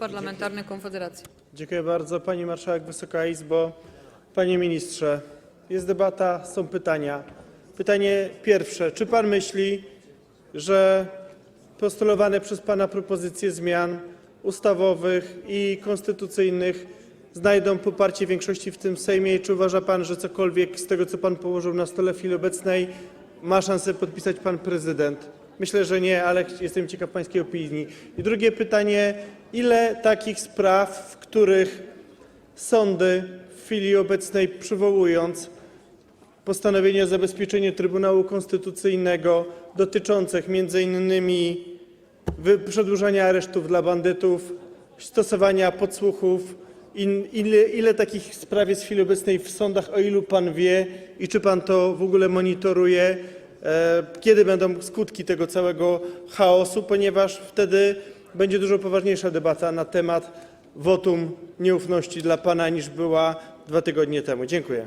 Parlamentarny Konfederacja. Dziękuję bardzo. Pani Marszałek, Wysoka Izbo, Panie Ministrze. Jest debata, są pytania. Pytanie pierwsze. Czy Pan myśli, że postulowane przez Pana propozycje zmian ustawowych i konstytucyjnych znajdą poparcie większości w tym Sejmie i czy uważa Pan, że cokolwiek z tego, co Pan położył na stole w chwili obecnej, ma szansę podpisać Pan Prezydent? Myślę, że nie, ale jestem ciekaw Pańskiej opinii. I drugie pytanie. Ile takich spraw, w których sądy w chwili obecnej przywołując postanowienie o zabezpieczeniu Trybunału Konstytucyjnego dotyczących wy- przedłużania aresztów dla bandytów, stosowania podsłuchów, ile, takich spraw jest w chwili obecnej w sądach, o ilu Pan wie i czy Pan to w ogóle monitoruje, kiedy będą skutki tego całego chaosu, ponieważ wtedy będzie dużo poważniejsza debata na temat wotum nieufności dla Pana niż była dwa tygodnie temu. Dziękuję.